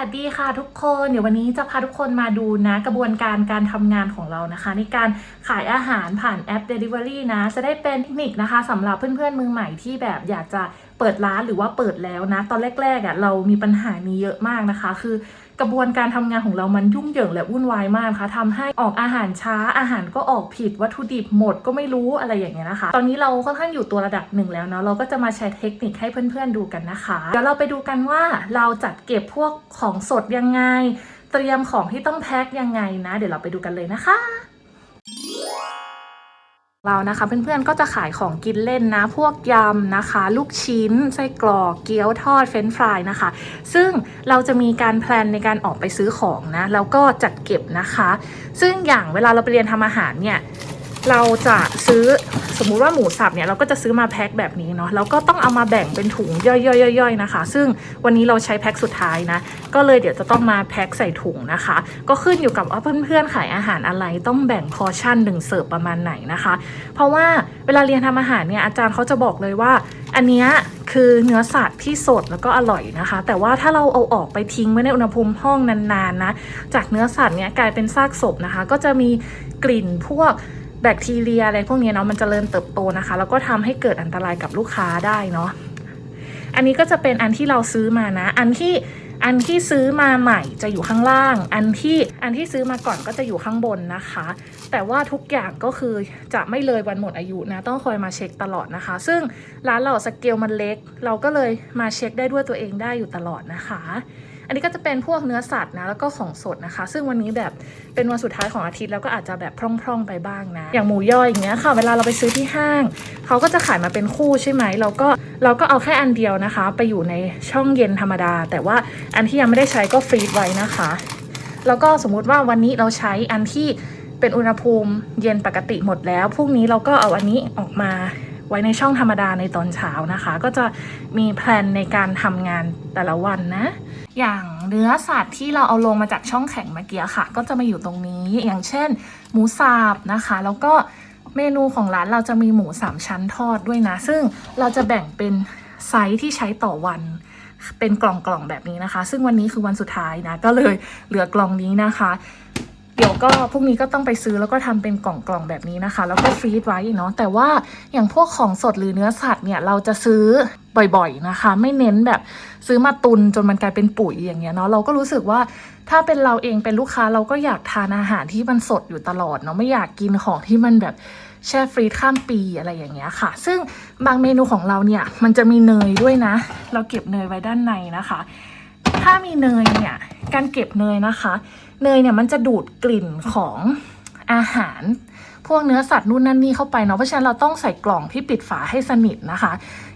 วัสดีค่ะทุกคนเดี๋ยววันนี้จะพาทุกคนมาดูนะ กระบวนการการทำงานของเรานะคะ ในการขายอาหารผ่านแอป Delivery นะ จะได้เป็นเทคนิคนะคะสำหรับเพื่อนๆมือใหม่ที่แบบอยากจะเปิดร้านหรือว่าเปิดแล้วนะ ตอนแรกๆอะเรามีปัญหานี้เยอะมากนะคะ คือ กระบวนการทำงานของเรามันยุ่งเหยิงและวุ่นวายมากคะ่ะทำให้ออกอาหารช้าอาหารก็ออกผิดวัตถุดิบหมดก็ไม่รู้อะไรอย่างเงี้ยนะคะ ตอนนี้เราค่อนข้างอยู่ตัวระดับหนึ่งแล้วเนาะเราก็จะมาแชร์เทคนิคให้เพื่อนๆดูกันนะคะเดี๋ยวเราไปดูกันว่าเราจัดเก็บพวกของสดยังไง เตรียมของที่ต้องแพ็คยังไงนะ เดี๋ยวเราไปดูกันเลยนะคะ เรานะคะเพื่อนๆก็จะขายของกินเล่นนะ พวกยำนะคะ ลูกชิ้น ไส้กรอกเกี๊ยวทอดเฟรนช์ฟรายนะคะ ซึ่งเราจะมีการแพลนในการออกไปซื้อของนะแล้วก็จัดเก็บนะคะ ซึ่งอย่างเวลาเราไปเรียนทำอาหารเนี่ย เราจะซื้อสมมุติว่าหมูสับเนี่ยเราก็จะซื้อมาแพ็คแบบนี้เนาะแล้วก็ต้องเอามาแบ่งเป็นถุงย่อยๆๆนะคะ ซึ่งวันนี้เราใช้แพ็คสุดท้ายนะ ก็เลยเดี๋ยวจะต้องมาแพ็คใส่ถุงนะคะ ก็ขึ้นอยู่กับว่าเพื่อนๆขายอาหารอะไรต้องแบ่งพอชั่นหนึ่งเสิร์ฟประมาณไหนนะคะ เพราะว่าเวลาเรียนทำอาหารเนี่ยอาจารย์เขาจะบอกเลยว่า อันเนี้ยคือเนื้อสัตว์ที่สดแล้วก็อร่อยนะคะ แต่ว่าถ้าเราเอาออกไปทิ้งไว้ในอุณหภูมิห้องนานๆนะจากเนื้อสัตว์เนี่ยกลายเป็นซากศพนะคะ ก็จะมีกลิ่นพวก แบคทีเรียอะไรพวกนี้เนาะมันจเจริญเติบโตนะคะ แล้วก็ทำให้เกิดอันตรายกับลูกค้าได้เนาะอันนี้ก็จะเป็นอันที่เราซื้อมานะ อันที่อันที่ซื้อมาใหม่จะอยู่ข้างล่าง อันที่อันที่ซื้อมาก่อนก็จะอยู่ข้างบนนะคะ แต่ว่าทุกอย่างก็คือจะไม่เลยวันหมดอายุนะ ต้องคอยมาเช็คตลอดนะคะ ซึ่งร้านเราสเกลมันเล็ก เราก็เลยมาเช็คได้ด้วยตัวเองได้อยู่ตลอดนะคะ อันนี้ก็จะเป็นพวกเนื้อสัตว์นะแล้วก็ของสดนะคะ ซึ่งวันนี้แบบเป็นวันสุดท้ายของอาทิตย์แล้วก็อาจจะแบบพร่องๆไปบ้างนะ อย่างหมูย่อยอย่างเงี้ยค่ะ เวลาเราไปซื้อที่ห้าง เขาก็จะขายมาเป็นคู่ใช่ไหมเราก็เราก็เอาแค่อันเดียวนะคะ ไปอยู่ในช่องเย็นธรรมดา แต่ว่าอันที่ยังไม่ได้ใช้ก็ฟรีซไว้นะคะ แล้วก็สมมุติว่าวันนี้เราใช้อันที่เป็นอุณหภูมิเย็นปกติหมดแล้วพรุ่งนี้เราก็เอาอันนี้ออกมาไว้ในช่องธรรมดาในตอนเช้านะคะ ก็จะมีแพลนในการทำงานแต่ละวันนะ อย่างเนื้อสัตว์ที่เราเอาลงมาจากช่องแข็งเมื่อกี้ค่ะ ก็จะมาอยู่ตรงนี้ อย่างเช่น หมูสับนะคะ แล้วก็เมนูของร้านเราจะมีหมูสามชั้นทอดด้วยนะ ซึ่งเราจะแบ่งเป็นไซส์ที่ใช้ต่อวันเป็นกล่องๆแบบนี้นะคะ ซึ่งวันนี้คือวันสุดท้ายนะ ก็เลยเหลือกล่องนี้นะคะ เดี๋ยวก็พรุ่งนี้ก็ต้องไปซื้อแล้วก็ทำเป็นกล่องๆแบบนี้นะคะ แล้วก็ฟรีซไว้เนาะแต่ว่าอย่างพวกของสดหรือเนื้อสัตว์เนี่ยเราจะซื้อบ่อยๆนะคะ ไม่เน้นแบบซื้อมาตุนจนมันกลายเป็นปุ๋ยอย่างเงี้ยเนาะเราก็รู้สึกว่าถ้าเป็นเราเองเป็นลูกค้าเราก็อยากทานอาหารที่มันสดอยู่ตลอดเนาะไม่อยากกินของที่มันแบบแช่ฟรีซข้ามปีอะไรอย่างเงี้ยค่ะ ซึ่งบางเมนูของเราเนี่ยมันจะมีเนยด้วยนะ เราเก็บเนยไว้ด้านในนะคะ ถ้ามีเนยเนี่ยการเก็บเนยนะคะ เนยเนี่ยมันจะดูดกลิ่นของอาหาร พวกเนื้อสัตว์นู่นนั่นนี่เข้าไปเนาะเพราะฉะนั้นเราต้องใส่กล่องที่ปิดฝาให้สนิทนะคะ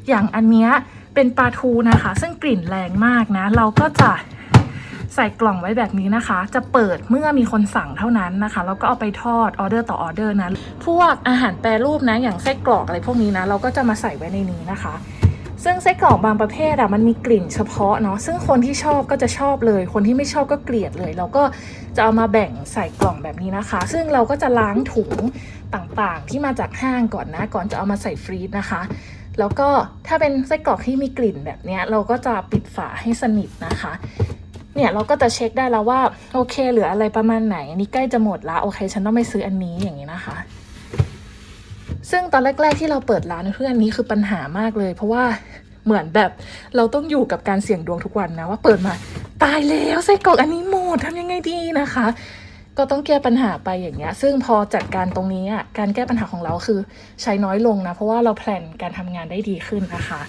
อย่างอันเนี้ยเป็นปลาทูนะคะ ซึ่งกลิ่นแรงมากนะ เราก็จะใส่กล่องไว้แบบนี้นะคะ จะเปิดเมื่อมีคนสั่งเท่านั้นนะคะ แล้วก็เอาไปทอดออเดอร์ต่อออเดอร์นะ พวกอาหารแปรรูปนะ อย่างไส้กรอกอะไรพวกนี้นะ เราก็จะมาใส่ไว้ในนี้นะคะ ซึ่งไส้กรอกบางประเภทอะมันมีกลิ่นเฉพาะเนาะซึ่งคนที่ชอบก็จะชอบเลย คนที่ไม่ชอบก็เกลียดเลย เราก็จะเอามาแบ่งใส่กล่องแบบนี้นะคะ ซึ่งเราก็จะล้างถุงต่างๆ ที่มาจากห้างก่อนนะ ก่อนจะเอามาใส่ฟรีซนะคะ แล้วก็ถ้าเป็นไส้กรอกที่มีกลิ่นแบบเนี้ยเราก็จะปิดฝาให้สนิทนะคะเนี่ยเราก็จะเช็คได้แล้วว่าโอเคเหลืออะไรประมาณไหน อันนี้ใกล้จะหมดละโอเค ฉันต้องไปซื้ออันนี้อย่างนี้นะคะ ซึ่งตอนแรก ๆ ที่เราเปิดร้านเพื่อนนี้คือปัญหามากเลย เพราะว่าเหมือนแบบเราต้องอยู่กับการเสี่ยงดวงทุกวันนะว่าเปิดมาตายแล้วไส้กรอกอันนี้หมดทำยังไงดีนะคะ ก็ต้องแก้ปัญหาไปอย่างเงี้ย ซึ่งพอจัดการตรงนี้อะการแก้ปัญหาของเราคือใช้น้อยลงนะ เพราะว่าเราแพลนการทำงานได้ดีขึ้นนะคะ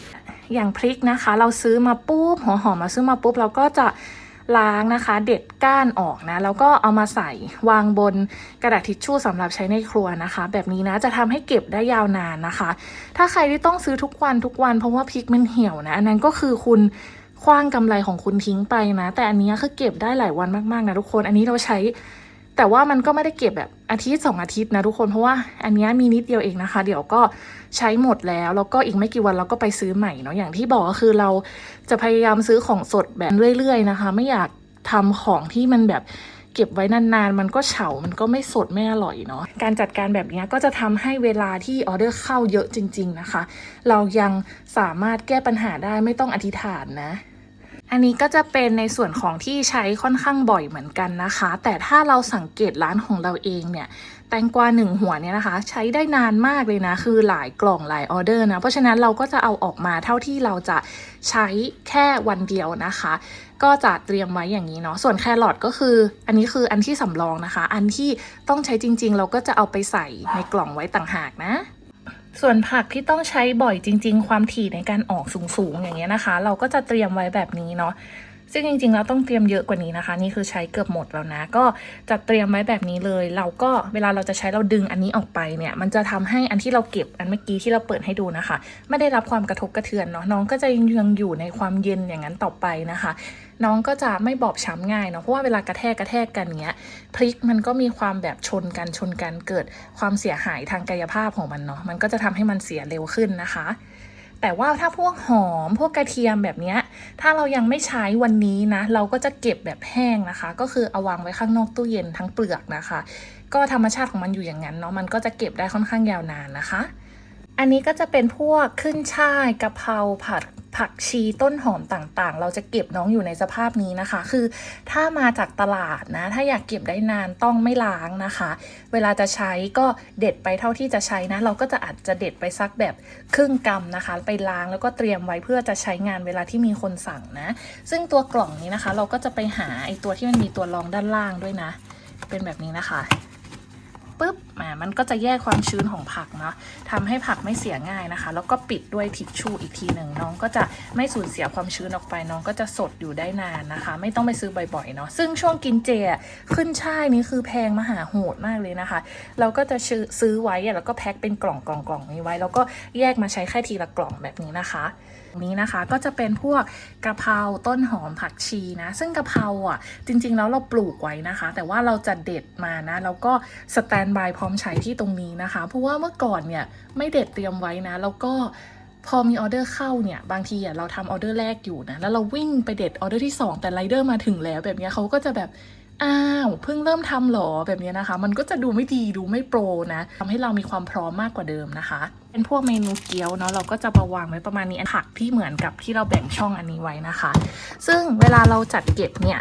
อย่างพริกนะคะ เราซื้อมาปุ๊บหัวหอมมาซื้อมาปุ๊บเราก็จะ ล้างนะคะ เด็ดก้านออกนะ แล้วก็เอามาใส่วางบนกระดาษทิชชู่สำหรับใช้ในครัวนะคะ แบบนี้นะจะทำให้เก็บได้ยาวนานนะคะ ถ้าใครที่ต้องซื้อทุกวันทุกวันเพราะว่าพริกมันเหี่ยวนะ อันนั้นก็คือคุณคว้างกำไรของคุณทิ้งไปนะ แต่อันนี้คือเก็บได้หลายวันมากๆนะทุกคน อันนี้เราใช้ แต่ว่ามันก็ไม่ได้เก็บแบบอาทิตย์สองอาทิตย์นะทุกคนเพราะว่าอันนี้มีนิดเดียวเองนะคะ เดี๋ยวก็ใช้หมดแล้วแล้วก็อีกไม่กี่วันเราก็ไปซื้อใหม่เนาะอย่างที่บอกก็คือเราจะพยายามซื้อของสดแบบเรื่อย ๆ นะคะ ไม่อยากทำของที่มันแบบเก็บไว้นานๆ มันก็เฉา มันก็ไม่สดไม่อร่อยเนาะ การจัดการแบบนี้ก็จะทำให้เวลาที่ออเดอร์เข้าเยอะจริง ๆนะคะ เรายังสามารถแก้ปัญหาได้ไม่ต้องอธิษฐานนะ อันนี้ก็จะเป็นในส่วนของที่ใช้ค่อนข้างบ่อยเหมือนกันนะคะ แต่ถ้าเราสังเกตร้านของเราเองเนี่ยแตงกวาหนึ่งหัวเนี่ยนะคะ ใช้ได้นานมากเลยนะ คือหลายกล่องหลายออเดอร์นะ เพราะฉะนั้นเราก็จะเอาออกมาเท่าที่เราจะใช้แค่วันเดียวนะคะ ก็จะเตรียมไว้อย่างนี้เนาะส่วนแครอทก็คือ อันนี้คืออันที่สำรองนะคะ อันที่ต้องใช้จริง ๆ เราก็จะเอาไปใส่ในกล่องไว้ต่างหากนะ ส่วนผักที่ต้องใช้บ่อยจริง ๆ ความถี่ในการออกสูงๆอย่างเงี้ยนะคะ เราก็จะเตรียมไว้แบบนี้เนาะ ซึ่งจริงๆแล้วต้องเตรียมเยอะกว่านี้นะคะ นี่คือใช้เกือบหมดแล้วนะ ก็จะเตรียมไว้แบบนี้เลย เราก็เวลาเราจะใช้เราดึงอันนี้ออกไปเนี่ย มันจะทำให้อันที่เราเก็บอันเมื่อกี้ที่เราเปิดให้ดูนะคะ ไม่ได้รับความกระทบกระเทือนเนาะน้องก็จะยังอยู่ในความเย็นอย่างนั้นต่อไปนะคะ น้องก็จะไม่บอบช้ำง่ายเนาะเพราะว่าเวลากระแทกกระแทกกันเงี้ยพริกมันก็มีความแบบชนกันชนกันเกิดความเสียหายทางกายภาพของมันเนาะมันก็จะทำให้มันเสียเร็วขึ้นนะคะ แต่ว่าถ้าพวกหอมพวกกระเทียมแบบนี้ถ้าเรายังไม่ใช้วันนี้นะ เราก็จะเก็บแบบแห้งนะคะ ก็คือเอาวางไว้ข้างนอกตู้เย็นทั้งเปลือกนะคะ ก็ธรรมชาติของมันอยู่อย่างนั้นเนาะมันก็จะเก็บได้ค่อนข้างยาวนานนะคะ อันนี้ก็จะเป็นพวกขึ้นช่ายกะเพราผัดผักชีต้นหอมต่างๆ เราจะเก็บน้องอยู่ในสภาพนี้นะคะ คือถ้ามาจากตลาดนะ ถ้าอยากเก็บได้นานต้องไม่ล้างนะคะ เวลาจะใช้ก็เด็ดไปเท่าที่จะใช้นะ เราก็จะอาจจะเด็ดไปสักแบบครึ่งกำนะคะ ไปล้างแล้วก็เตรียมไว้เพื่อจะใช้งานเวลาที่มีคนสั่งนะ ซึ่งตัวกล่องนี้นะคะ เราก็จะไปหาไอตัวที่มันมีตัวรองด้านล่างด้วยนะ เป็นแบบนี้นะคะ ปุ๊บอ่ามันก็จะแยกความชื้นของผักเนาะทำให้ผักไม่เสียง่ายนะคะ แล้วก็ปิดด้วยทิชชู่อีกทีหนึ่งน้องก็จะไม่สูญเสียความชื้นออกไปน้องก็จะสดอยู่ได้นานนะคะ ไม่ต้องไปซื้อบ่อยๆเนาะซึ่งช่วงกินเจขึ้นช่ายนี่คือแพงมหาโหดมากเลยนะคะ เราก็จะซื้อไว้แล้วก็แพ็คเป็นกล่องกล่องกล่องนี้ไว้ แล้วก็แยกมาใช้แค่ทีละกล่องแบบนี้นะคะ นี้นะคะก็จะเป็นพวกกะเพราต้นหอมผักชีนะซึ่งกะเพราอะจริง ๆ แล้วเราปลูกไว้นะคะ แต่ว่าเราจะเด็ดมานะแล้วก็สแตนบายพร้อมใช้ที่ตรงนี้นะคะ เพราะว่าเมื่อก่อนเนี่ยไม่เด็ดเตรียมไว้นะแล้วก็พอมีออเดอร์เข้าเนี่ย บางทีอะเราทำออเดอร์แรกอยู่นะ แล้วเราวิ่งไปเด็ดออเดอร์ที่ 2 แต่ไรเดอร์มาถึงแล้วแบบนี้เขาก็จะแบบ อ้าวเพิ่งเริ่มทำหรอแบบนี้นะคะ มันก็จะดูไม่ดีดูไม่โปรนะทำให้เรามีความพร้อมมากกว่าเดิมนะคะ เป็นพวกเมนูเกี๊ยวเนาะเราก็จะมาวางไว้ประมาณนี้ผักที่เหมือนกับที่เราแบ่งช่องอันนี้ไว้นะคะ ซึ่งเวลาเราจัดเก็บเนี่ย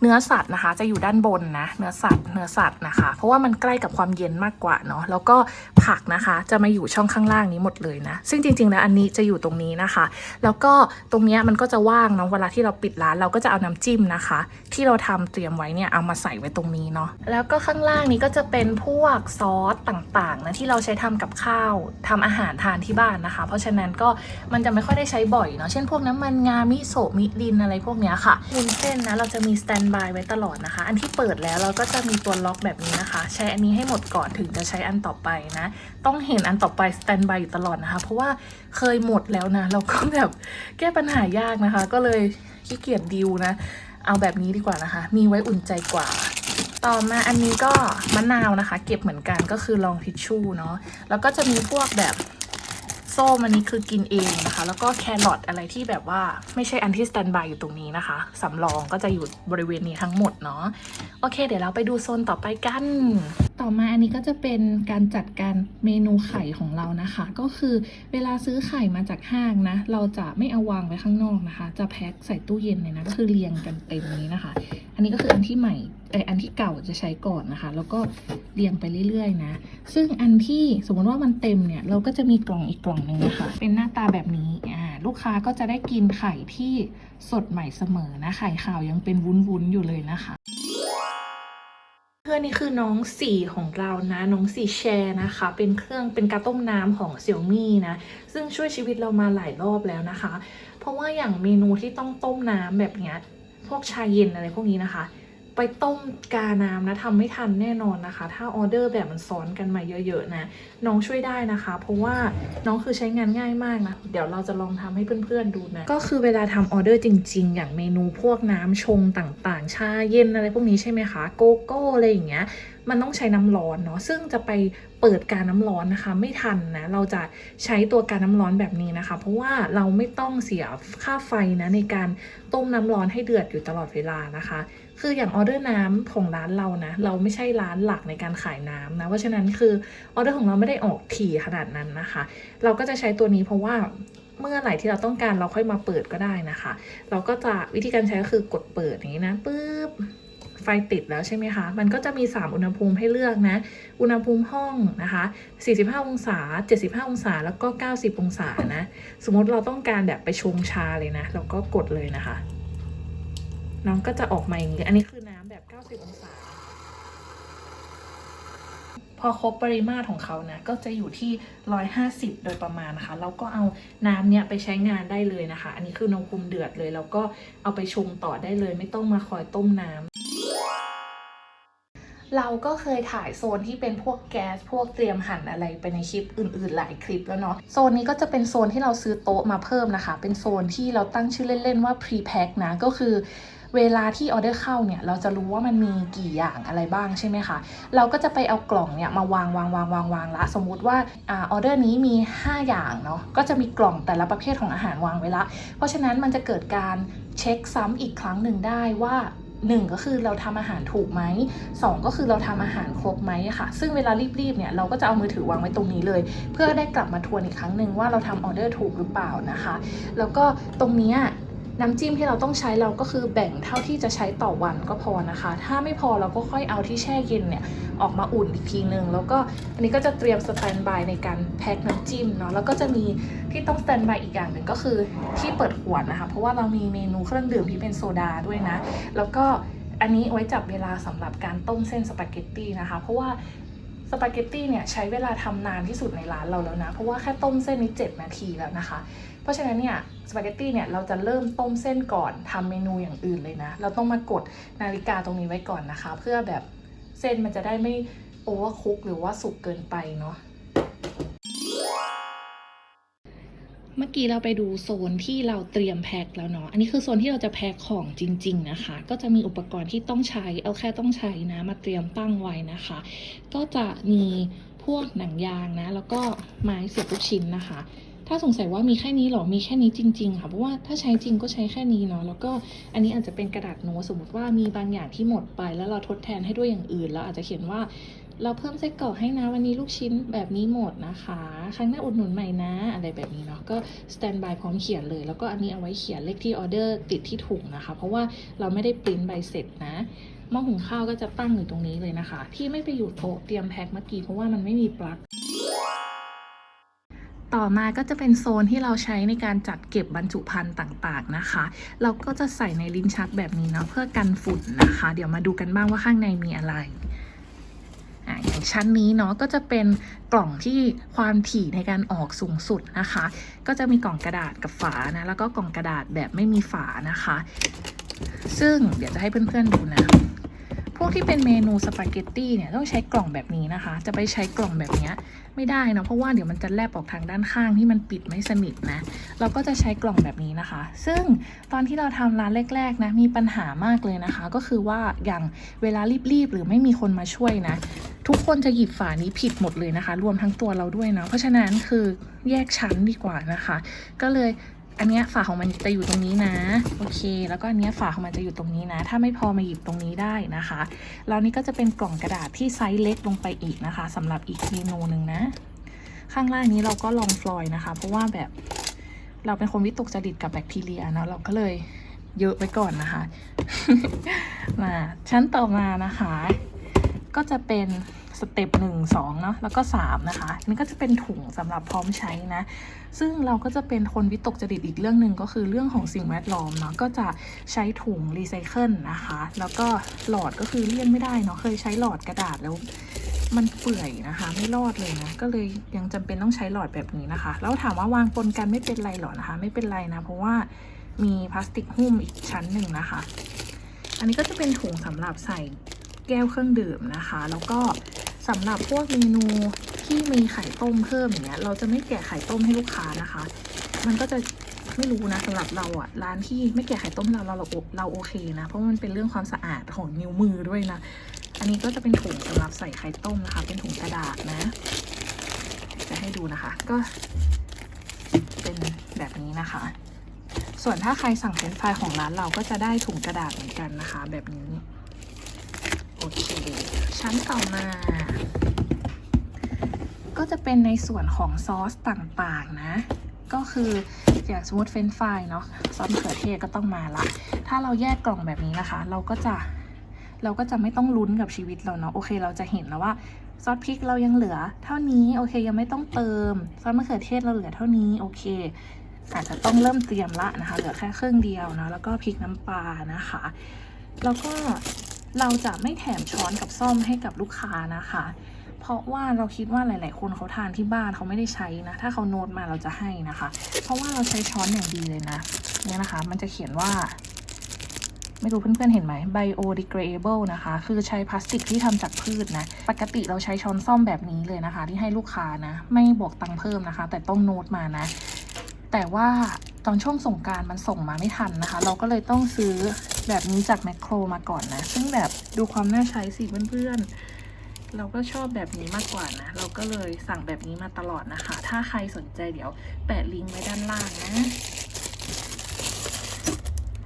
เนื้อสัตว์นะคะ จะอยู่ด้านบนนะเนื้อสัตว์เนื้อสัตว์นะคะ เพราะว่ามันใกล้กับความเย็นมากกว่าเนาะแล้วก็ผักนะคะ จะมาอยู่ช่องข้างล่างนี้หมดเลยนะ ซึ่งจริงๆแล้วอันนี้จะอยู่ตรงนี้นะคะ แล้วก็ตรงเนี้ยมันก็จะว่างเนาะเวลาที่เราปิดร้านเราก็จะเอาน้ำจิ้มนะคะ ที่เราทำเตรียมไว้เนี่ยเอามาใส่ไว้ตรงนี้เนาะแล้วก็ข้างล่างนี้ก็จะเป็นพวกซอสต่างๆนะที่เราใช้ทำกับข้าวทำอาหารทานที่บ้านนะคะ เพราะฉะนั้นก็มันจะไม่ค่อยได้ใช้บ่อยเนาะเช่นพวกน้ำมันงามิโซะมิรินอะไรพวกเนี้ยค่ะวุ้นเส้นนะเราจะมีสแตนนบายไว้ตลอดนะคะ อันที่เปิดแล้วเราก็จะมีตัวล็อกแบบนี้นะคะ ใช้อันนี้ให้หมดก่อนถึงจะใช้อันต่อไปนะ ต้องเห็นอันต่อไปสแตนบายอยู่ตลอดนะคะ เพราะว่าเคยหมดแล้วนะ เราก็แบบแก้ปัญหายากนะคะ ก็เลยขี้เกียจดิวนะ เอาแบบนี้ดีกว่านะคะ มีไว้อุ่นใจกว่าต่อมาอันนี้ก็มะนาวนะคะ เก็บเหมือนกันก็คือลองทิชชู่เนาะแล้วก็จะมีพวกแบบ ส้มอันนี้คือกินเองนะคะ แล้วก็แครอทอะไรที่แบบว่าไม่ใช่อันที่สแตนบายอยู่ตรงนี้นะคะสำรองก็จะอยู่บริเวณนี้ทั้งหมดเนาะโอเค เดี๋ยวเราไปดูโซนต่อไปกันต่อมาอันนี้ก็จะเป็นการจัดการเมนูไข่ของเรานะคะ ก็คือเวลาซื้อไข่มาจากห้างนะ เราจะไม่เอาวางไว้ข้างนอกนะคะ จะแพ็คใส่ตู้เย็นเลยนะก็คือเรียงกันเต็มนี้นะคะ อันนี้ก็คืออันที่ใหม่เอออันที่เก่าจะใช้ก่อนนะคะ แล้วก็เรียงไปเรื่อยๆนะ ซึ่งอันที่สมมติว่ามันเต็มเนี่ยเราก็จะมีกล่องอีกกล่องหนึ่งนะคะ เป็นหน้าตาแบบนี้อ่าลูกค้าก็จะได้กินไข่ที่สดใหม่เสมอนะไข่ขาวยังเป็นวุ้นๆอยู่เลยนะคะ อนนี่คือน้องสี่ของเรานะน้องสี่แชร์นะคะ เป็นเครื่องเป็นกาต้มน้ำของเซี่ยมี่นะซึ่งช่วยชีวิตเรามาหลายรอบแล้วนะคะ เพราะว่าอย่างเมนูที่ต้องต้มน้ำแบบเนี้ยพวกชาเย็นอะไรพวกนี้นะคะ ไปต้มกาน้ำนะทำไม่ทันแน่นอนนะคะ ถ้าออเดอร์แบบมันซ้อนกันมาเยอะๆนะ น้องช่วยได้นะคะ เพราะว่าน้องคือใช้งานง่ายมากนะ เดี๋ยวเราจะลองทำให้เพื่อนๆดูนะ ก็คือเวลาทำออเดอร์จริง ๆ อย่างเมนูพวกน้ำชงต่างๆ ชาเย็นอะไรพวกนี้ใช่ไหมคะ โกโก้อะไรอย่างเงี้ยมันต้องใช้น้ำร้อนเนาะซึ่งจะไปเปิดการน้ำร้อนนะคะ ไม่ทันนะเราจะใช้ตัวการน้ำร้อนแบบนี้นะคะ เพราะว่าเราไม่ต้องเสียค่าไฟนะในการต้มน้ำร้อนให้เดือดอยู่ตลอดเวลานะคะ คืออย่างออเดอร์น้ำของร้านเรานะ เราไม่ใช่ร้านหลักในการขายน้ำนะ เพราะฉะนั้นคือออเดอร์ของเราไม่ได้ออกถี่ขนาดนั้นนะคะ เราก็จะใช้ตัวนี้เพราะว่าเมื่อไหร่ที่เราต้องการเราค่อยมาเปิดก็ได้นะคะ เราก็จะวิธีการใช้ก็คือกดเปิดอย่างนี้นะปุ๊บไฟติดแล้วใช่ไหมคะ มันก็จะมี 3 อุณหภูมิให้เลือกนะ อุณหภูมิห้องนะคะ 45 องศา 75 องศา แล้วก็ 90 องศานะ สมมติเราต้องการแบบไปชงชาเลยนะ เราก็กดเลยนะคะ น้องก็จะออกมาอย่างนี้ อันนี้คือน้ำแบบ 90 องศา พอครบปริมาตรของเขานะ ก็จะอยู่ที่ 150 โดยประมาณนะคะเราก็เอาน้ำเนี้ยไปใช้งานได้เลยนะคะ อันนี้คืออุณหภูมิเดือดเลย แล้วก็เอาไปชงต่อได้เลย ไม่ต้องมาคอยต้มน้ำเราก็เคยถ่ายโซนที่เป็นพวกแก๊สพวกเตรียมหั่นอะไรไปในคลิปอื่นๆ หลายคลิปแล้วเนาะโซนนี้ก็จะเป็นโซนที่เราซื้อโต๊ะมาเพิ่มนะคะ เป็นโซนที่เราตั้งชื่อเล่นๆว่า pre-pack นะก็คือ เวลาที่ออเดอร์เข้าเนี่ยเราจะรู้ว่ามันมีกี่อย่างอะไรบ้างใช่ไหมคะ เราก็จะไปเอากล่องเนี่ยมาวางวางวางวางวางละ สมมุติว่าอาออเดอร์นี้มี 5 อย่างเนาะก็จะมีกล่องแต่ละประเภทของอาหารวางไว้ละ เพราะฉะนั้นมันจะเกิดการเช็คซ้ำอีกครั้งหนึ่งได้ว่า1ก็คือเราทำอาหารถูกไหม2ก็คือเราทำอาหารครบไหมค่ะ ซึ่งเวลารีบๆเนี่ยเราก็จะเอามือถือวางไว้ตรงนี้เลย เพื่อได้กลับมาทวนอีกครั้งหนึ่งว่าเราทำออเดอร์ถูกหรือเปล่านะคะ แล้วก็ตรงเนี้ย น้ำจิ้มที่เราต้องใช้เราก็คือแบ่งเท่าที่จะใช้ต่อวันก็พอนะคะ ถ้าไม่พอเราก็ค่อยเอาที่แช่เย็นเนี่ยออกมาอุ่นอีกทีนึง แล้วก็อันนี้ก็จะเตรียมสแตนบายในการแพ็คน้ำจิ้มเนาะ แล้วก็จะมีที่ต้องสแตนบายอีกอย่างหนึ่งก็คือที่เปิดขวดนะคะ เพราะว่าเรามีเมนูเครื่องดื่มที่เป็นโซดาด้วยนะ แล้วก็อันนี้ไว้จับเวลาสำหรับการต้มเส้นสปาเกตตี้นะคะ เพราะว่าสปาเกตตี้เนี่ยใช้เวลาทำนานที่สุดในร้านเราแล้วนะ เพราะว่าแค่ต้มเส้นนี้7นาทีแล้วนะคะ เพราะฉะนั้นเนี่ยสปาเกตตี้เนี่ยเราจะเริ่มต้มเส้นก่อนทำเมนูอย่างอื่นเลยนะ เราต้องมากดนาฬิกาตรงนี้ไว้ก่อนนะคะ เพื่อแบบเส้นมันจะได้ไม่โอเวอร์คุกหรือว่าสุกเกินไปเนาะเมื่อกี้เราไปดูโซนที่เราเตรียมแพ็คแล้วเนาะ อันนี้คือโซนที่เราจะแพ็คของจริง ๆ นะคะ ก็จะมีอุปกรณ์ที่ต้องใช้ เอาแค่ต้องใช้นะ มาเตรียมตั้งไว้นะคะ ก็จะมีพวกหนังยางนะ แล้วก็ไม้เสียบลูกชิ้นนะคะ ถ้าสงสัยว่ามีแค่นี้เหรอ มีแค่นี้จริง ๆ ค่ะ เพราะว่าถ้าใช้จริงก็ใช้แค่นี้เนาะ แล้วก็อันนี้อาจจะเป็นกระดาษโน้ตสมมติว่ามีบางอย่างที่หมดไป แล้วเราทดแทนให้ด้วยอย่างอื่น แล้วอาจจะเขียนว่าเราเพิ่มไส้กรอกให้นะวันนี้ลูกชิ้นแบบนี้หมดนะคะ ครั้งหน้าอุดหนุนใหม่นะอะไรแบบนี้เนาะก็สแตนบายพร้อมเขียนเลย แล้วก็อันนี้เอาไว้เขียนเลขที่ออเดอร์ติดที่ถุงนะคะ เพราะว่าเราไม่ได้ปริ้นใบเสร็จนะหม้อหุงข้าวก็จะตั้งอยู่ตรงนี้เลยนะคะ ที่ไม่ไปอยู่โต๊ะเตรียมแพ็คเมื่อกี้เพราะว่ามันไม่มีปลั๊ก ต่อมาก็จะเป็นโซนที่เราใช้ในการจัดเก็บบรรจุภัณฑ์ต่างๆนะคะ เราก็จะใส่ในลิ้นชักแบบนี้เนาะเพื่อกันฝุ่นนะคะ เดี๋ยวมาดูกันบ้างว่าข้างในมีอะไรอะอย่างชั้นนี้เนาะก็จะเป็นกล่องที่ความถี่ในการออกสูงสุดนะคะ ก็จะมีกล่องกระดาษกับฝานะแล้วก็กล่องกระดาษแบบไม่มีฝานะคะ ซึ่งเดี๋ยวจะให้เพื่อนๆดูนะ พวกที่เป็นเมนูสปาเกตตี้เนี่ยต้องใช้กล่องแบบนี้นะคะ จะไปใช้กล่องแบบนี้ไม่ได้นะเพราะว่าเดี๋ยวมันจะแลบออกทางด้านข้างที่มันปิดไม่สนิทนะ เราก็จะใช้กล่องแบบนี้นะคะ ซึ่งตอนที่เราทำร้านแรกๆนะมีปัญหามากเลยนะคะ ก็คือว่าอย่างเวลารีบๆหรือไม่มีคนมาช่วยนะ ทุกคนจะหยิบฝานี้ผิดหมดเลยนะคะ รวมทั้งตัวเราด้วยนะเพราะฉะนั้นคือแยกชั้นดีกว่านะคะ ก็เลย อันเนี้ยฝาของมันจะอยู่ตรงนี้นะ โอเค แล้วก็อันเนี้ยฝาของมันจะอยู่ตรงนี้นะ ถ้าไม่พอมาหยิบตรงนี้ได้นะคะแล้วนี่ก็จะเป็นกล่องกระดาษที่ไซส์เล็กลงไปอีกนะคะสำหรับอีกเมนูหนึ่งนะ ข้างล่างนี้เราก็ลองฟลอยนะคะ เพราะว่าแบบเราเป็นคนวิตกจริตกับแบคทีเรียเนะเราก็เลยเยอะไว้ก่อนนะคะ มาชั้นต่อมานะคะ ก็จะเป็น สเต็ปหนึ่งสองเนาะแล้วก็สามนะคะนี่ก็จะเป็นถุงสำหรับพร้อมใช้นะ ซึ่งเราก็จะเป็นคนวิตกจริตอีกเรื่องหนึ่งก็คือเรื่องของสิ่งแวดล้อมเนาะก็จะใช้ถุงรีไซเคิลนะคะ แล้วก็หลอดก็คือเลี่ยงไม่ได้เนาะเคยใช้หลอดกระดาษแล้วมันเปื่อยนะคะ ไม่รอดเลยนะก็เลยยังจำเป็นต้องใช้หลอดแบบนี้นะคะแล้วถามว่าวางปนกันไม่เป็นไรหรอนะคะ ไม่เป็นไรนะ เพราะว่ามีพลาสติกหุ้มอีกชั้นหนึ่งนะคะ อันนี้ก็จะเป็นถุงสำหรับใส่แก้วเครื่องดื่มนะคะ แล้วก็ สำหรับพวกเมนูที่มีไข่ต้มเพิ่มอย่างเงี้ยเราจะไม่แกะไข่ต้มให้ลูกค้านะคะ มันก็จะไม่รู้นะสำหรับเราอะร้านที่ไม่แกะไข่ต้มเราเราเราเราโอเคนะเพราะมันเป็นเรื่องความสะอาดของนิ้วมือด้วยนะอันนี้ก็จะเป็นถุงสำหรับใส่ไข่ต้มนะคะ เป็นถุงกระดาษนะ จะให้ดูนะคะ ก็เป็นแบบนี้นะคะ ส่วนถ้าใครสั่งเฟรนช์ฟรายของร้านเราก็จะได้ถุงกระดาษเหมือนกันนะคะ แบบนี้ เค ชั้นต่อมา ก็จะเป็นในส่วนของซอสต่างๆนะ ก็คืออย่างสมมติเฟรนฟรายเนาะซอสมะเขือเทศก็ต้องมาละ ถ้าเราแยกกล่องแบบนี้นะคะ เราก็จะเราก็จะไม่ต้องลุ้นกับชีวิตเราเนาะโอเค เราจะเห็นแล้วว่าซอสพริกเรายังเหลือ เท่านี้โอเคยังไม่ต้องเติมซอสมะเขือเทศเราเหลือเท่านี้โอเค อาจจะต้องเริ่มเตรียมละนะคะเหลือแค่ครึ่งเดียวนะแล้วก็พริกน้ำปลานะคะ แล้วก็ เราจะไม่แถมช้อนกับซ่อมให้กับลูกค้านะคะ เพราะว่าเราคิดว่าหลาย ๆ คนเขาทานที่บ้านเขาไม่ได้ใช้นะ ถ้าเขาโน้ตมาเราจะให้นะคะ เพราะว่าเราใช้ช้อนอย่างดีเลยนะเนี่ยนะคะ มันจะเขียนว่า ไม่รู้เพื่อน ๆ เห็นไหม biodegradable นะคะ คือใช้พลาสติกที่ทำจากพืชนะ ปกติเราใช้ช้อนซ่อมแบบนี้เลยนะคะ ที่ให้ลูกค้านะ ไม่บวกตังค์เพิ่มนะคะ แต่ต้องโน้ตมานะ แต่ว่า ตอนช่วงส่งการมันส่งมาไม่ทันนะคะ เราก็เลยต้องซื้อแบบนี้จากแมคโครมาก่อนนะ ซึ่งแบบดูความน่าใช้สิเพื่อนๆ เราก็ชอบแบบนี้มากกว่านะ เราก็เลยสั่งแบบนี้มาตลอดนะคะ ถ้าใครสนใจเดี๋ยวแปะลิงก์ไว้ด้านล่างนะ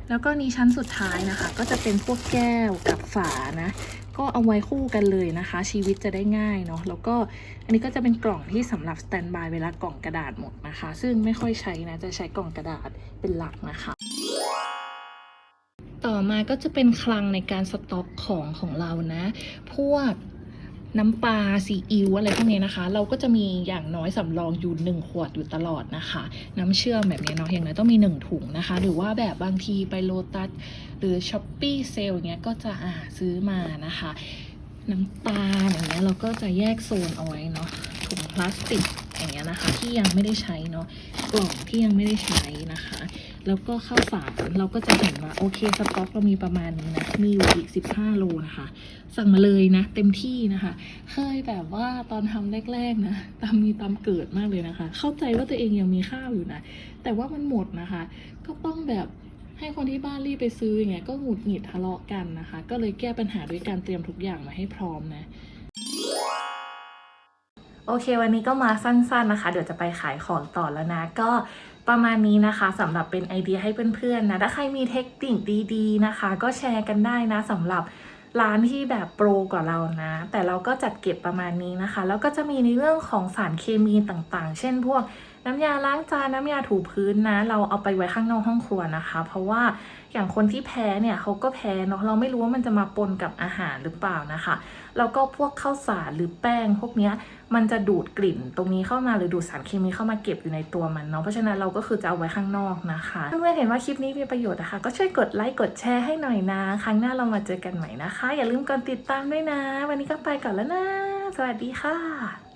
แล้วก็นี้ชั้นสุดท้ายนะคะ ก็จะเป็นพวกแก้วกับฝานะ ก็เอาไว้คู่กันเลยนะคะ ชีวิตจะได้ง่ายเนาะแล้วก็อันนี้ก็จะเป็นกล่องที่สำหรับสแตนบายเวลากล่องกระดาษหมดนะคะ ซึ่งไม่ค่อยใช้นะจะใช้กล่องกระดาษเป็นหลักนะคะต่อมาก็จะเป็นคลังในการสต็อกของของเรานะ พวก น้ำปลาซีอิ๊วอะไรพวกนี้นะคะ เราก็จะมีอย่างน้อยสำรองอยู่หนึ่งขวดอยู่ตลอดนะคะ น้ำเชื่อมแบบนี้เนาะอย่างน้อยต้องมีหนึ่งถุงนะคะ หรือว่าแบบบางทีไปโลตัสหรือช้อปปี้เซลอย่างเงี้ยก็จะอ่าซื้อมานะคะ น้ำตาอย่างเงี้ยเราก็จะแยกโซนเอาไว้เนาะถุงพลาสติกอย่างเงี้ยนะคะ ที่ยังไม่ได้ใช้เนาะกล่องที่ยังไม่ได้ใช้นะคะ แล้วก็ข้าวสารเราก็จะเห็นว่าโอเคสต็อกเรามีประมาณนี้นะ มีอยู่อีก 15 โลนะคะ สั่งมาเลยนะ เต็มที่นะคะ เคยแบบว่าตอนทำแรกๆนะตามมีตามเกิดมากเลยนะคะ เข้าใจว่าตัวเองยังมีข้าวอยู่นะ แต่ว่ามันหมดนะคะ ก็ต้องแบบให้คนที่บ้านรีบไปซื้ออย่างเงี้ยก็หงุดหงิดทะเลาะกันนะคะ ก็เลยแก้ปัญหาด้วยการเตรียมทุกอย่างมาให้พร้อมนะโอเค วันนี้ก็มาสั้นๆนะคะ เดี๋ยวจะไปขายของต่อแล้วนะ ก็ ประมาณนี้นะคะสำหรับเป็นไอเดียให้เพื่อนๆนะถ้าใครมีเทคนิคดีๆนะคะ ก็แชร์กันได้นะสำหรับร้านที่แบบโปรกว่าเรานะ แต่เราก็จัดเก็บประมาณนี้นะคะ แล้วก็จะมีในเรื่องของสารเคมีต่างๆ เช่นพวก น้ำยาล้างจานน้ำยาถูพื้นนะ เราเอาไปไว้ข้างนอกห้องครัวนะคะ เพราะว่าอย่างคนที่แพ้เนี่ยเขาก็แพ้เนาะเราไม่รู้ว่ามันจะมาปนกับอาหารหรือเปล่านะคะแล้วก็พวกข้าวสารหรือแป้งพวกเนี้ยมันจะดูดกลิ่นตรงนี้เข้ามาหรือดูดสารเคมีเข้ามาเก็บอยู่ในตัวมันเนาะเพราะฉะนั้นเราก็คือจะเอาไว้ข้างนอกนะคะเพื่อนๆเห็นว่าคลิปนี้มีประโยชน์นะคะ ก็ช่วยกดไลค์กดแชร์ให้หน่อยนะ ครั้งหน้าเรามาเจอกันใหม่นะคะ อย่าลืมกดติดตามด้วยนะ วันนี้ก็ไปก่อนแล้วนะ สวัสดีค่ะ